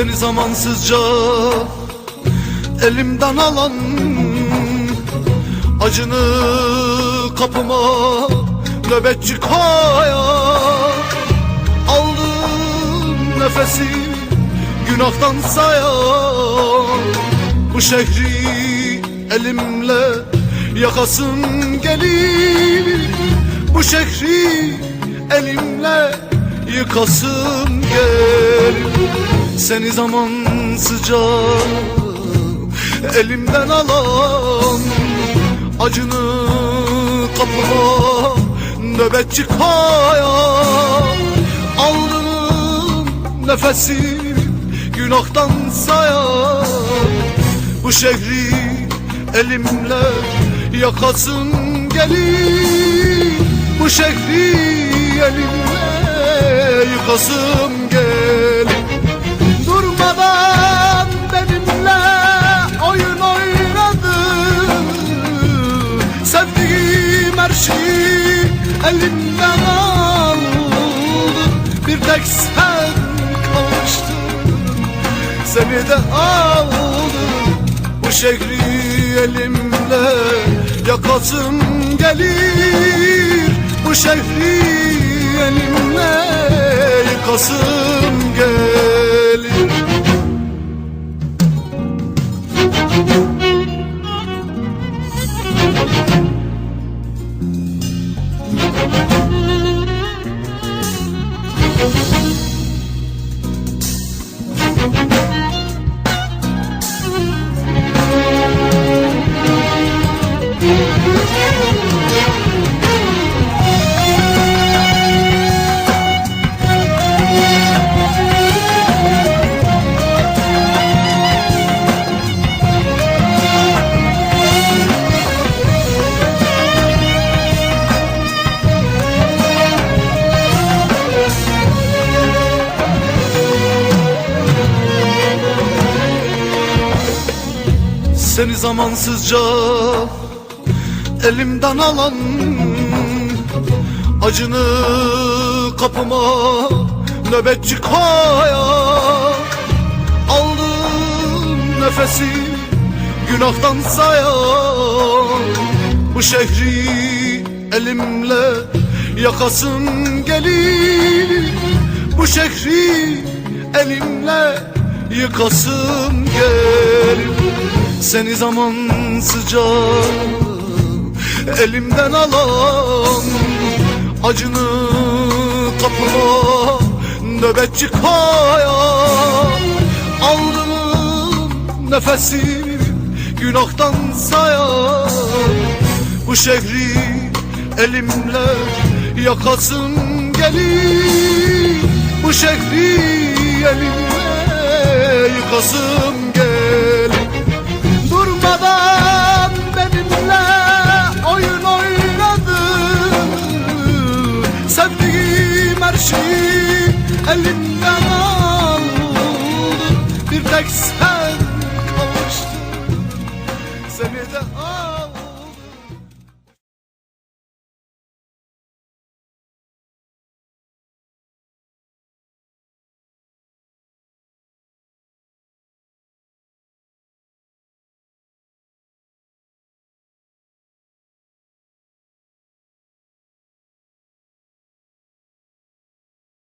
Seni zamansızca elimden alan Acını kapıma nöbetçi koya Aldım nefesi günahtan sayan Bu şehri elimle yakasım gelir. Bu şehri elimle yıkasım gelir Seni zamansızca elimden alan Acını kapıma nöbetçi kaya. Aldım nefesi günahtan sayan Bu şehri elimle yakasım gelir Bu şehri elimle yıkasım gelir Durmadan benimle oyun oynadı Sevdiğim her şeyi elimden aldı Bir tek sen kavuştun Seni de aldım. Bu şehri elimle yakasım gelir. Bu şehri elimle yıkasım gelir Seni zamansızca elimden alan Acını kapıma nöbetçi koya Aldım nefesi günahtan sayan Bu şehri elimle yakasım gelir. Bu şehri elimle yıkasım gelir Seni zamansızca elimden alan Acını kapıma nöbetçi kaya Aldım nefesi günahtan sayan Bu şehri elimle yakasım gelir. Bu şehri elimle yıkasım tek sen kavuştun Seni de al